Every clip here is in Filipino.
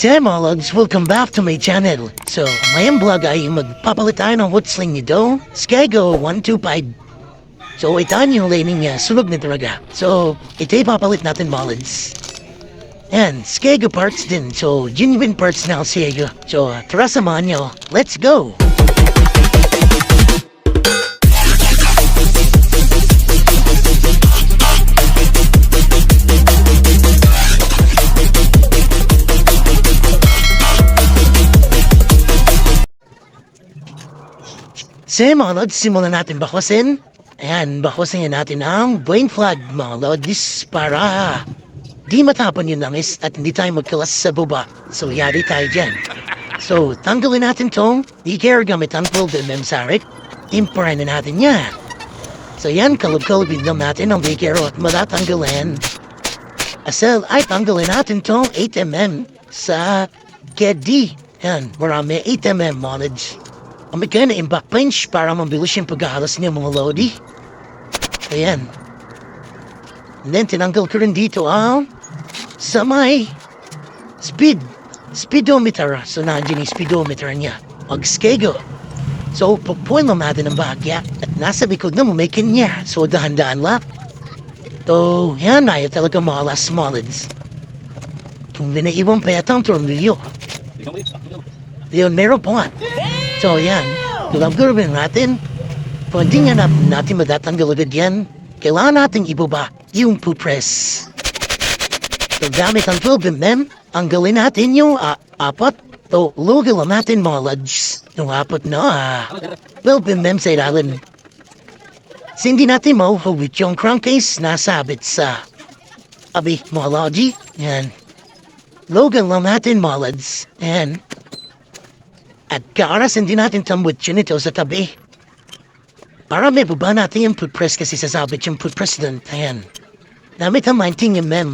Hey mga lods, welcome back to my channel. So, mayang vlog ay magpapalit tayo ng wutsling nito. Skego 125. So, ito yung laning niya, sunog na talaga. So, ito ipapalit natin mga lods. And, Skego parts din. So, genuine parts na Skego. So, tara samahan nyo. Let's go! So mga lods, simulan natin bakusin. Ayan, bakusin natin ang brain flag mga lods para di matapon yung langis at hindi tayo magkalas sa baba. So yari tayo dyan. So tanggalin natin tong di care gamit ang full MM Sarik. Imparan na natin yan. So yan, kalab-kalabin lang natin ang daycare at matatanggalin. Asal ay tanggalin natin tong 8mm sa KD. Yan, marami 8mm knowledge. Ang may na impact punch para mabilis yung paghahalas niya mga lodi. Ayan. And then tinanggal ko rin dito ang sa may speed. Speedometer. So nandiyan yung speedometer niya. Mag-skego. So pupuin lang natin ang bahagya at nasa likod na mumikin niya. So dahan-dahan lang. So yan ay talaga mga last solids. Kung dinaiwan pa yata ang tornilyo. Yun, meron po nga. So yan, tulad gawin natin, kung hindi nga na, natin matatanggal agad yan, kailangan natin ibaba yung pupress. So gamit ang 12 mm, ang gawin natin yung ah, apat, o lugal lang natin mga lads. Yung apat na ah, 12 mm sa ilalim. So, hindi natin mauhawit yung crankcase na sabit sa abi mga lodgy. Yan. Logan lang natin mga lads. Yan. At kaaras hindi natin tambot yun ito sa tabi. Para may baba natin yung foot press kasi sasabit yung foot press dun. Ayan. Namit ang 19 mm.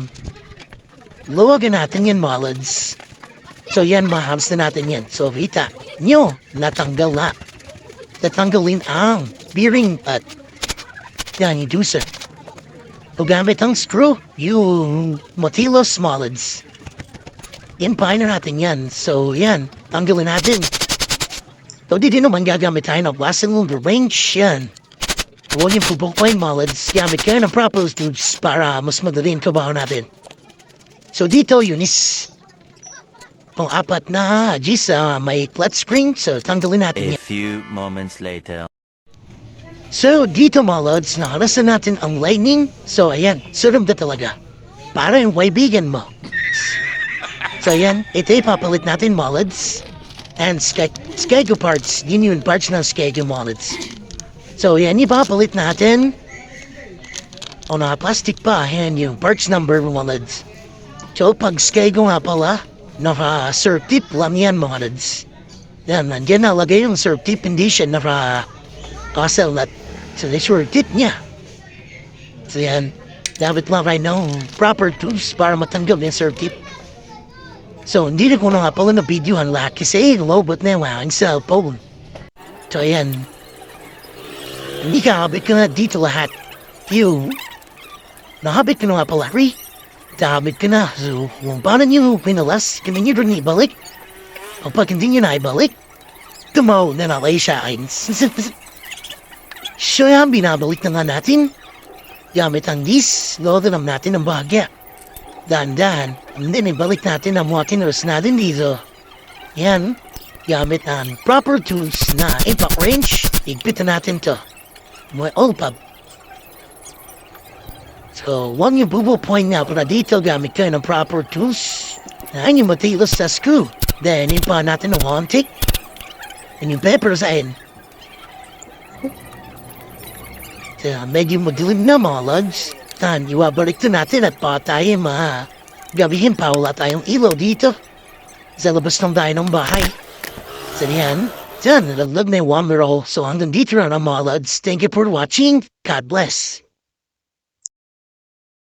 Luwagan natin yan, malads. So yan, mahams na natin yan. So kita, nyo, natanggal na. Natanggalin ang bearing at yan, yung deucer. O gamit ang screw, yung motilos malads. Impine na natin yan. So yan, tanggalin natin. So, di din naman gagamit tayo ng lumber range yan. Huwag yung pupukoy mullets, gamit kayo ng proper tools para mas madali ang trabaho natin. So, dito yun is kung apat na G's uh, may flat screen, so tanggalin natin A yan. few moments later. So, dito mga lods, nakarasan natin ang lightning. So, ayan, surum na talaga. Para yung kaibigan mo. So, ayan, ito ipapalit natin mga lods. And Skego parts, yun yung parts ng Skego wallets. So, yan, ipapalit natin. O na, plastic pa, yan yung parts number wallets. So, pag Skego nga pala, naka surf tip lang yan lods. Yan, nandiyan nalagay yung surf tip, hindi siya naka castle nut. So, this surf tip niya. So, yan, dapat lang right now, proper tools para matanggal yung surf tip. So, hindi na ko na nga pala na videohan lahat kasi lobot na yung aking cellphone. So, ayan. Hindi kakabit ko na dito lahat. Yung, nakabit ko na nga pala, Ri. Nakabit ko na. So, kung paano nyo pinalas, kami nyo rin ibalik. O pag hindi nyo na ibalik, tumaw na nalay siya akin. so, yan, binabalik na nga natin. Gamit ang dis, lodo naman natin ang bahagya. Dahan-dahan, hindi ibalik natin ang mga tinuros natin dito. Yan, gamit ang proper tools na impact range, igpitan natin to. May all-pub. So, huwag niyo bubupoint nga para dito gamit kayo ng proper tools. Na yung matilos sa screw. Then, impa natin ng wantik. And yung pepper sa end. So, medyo madilim na mga lods. Tan, iwabalik to natin at pa tayo ma gabihin pa wala tayong ilaw dito. Sa labas ng tayo ng bahay. Yan, dyan, nalaglag na yung roll. So hanggang dito na mga lods. Thank you for watching. God bless.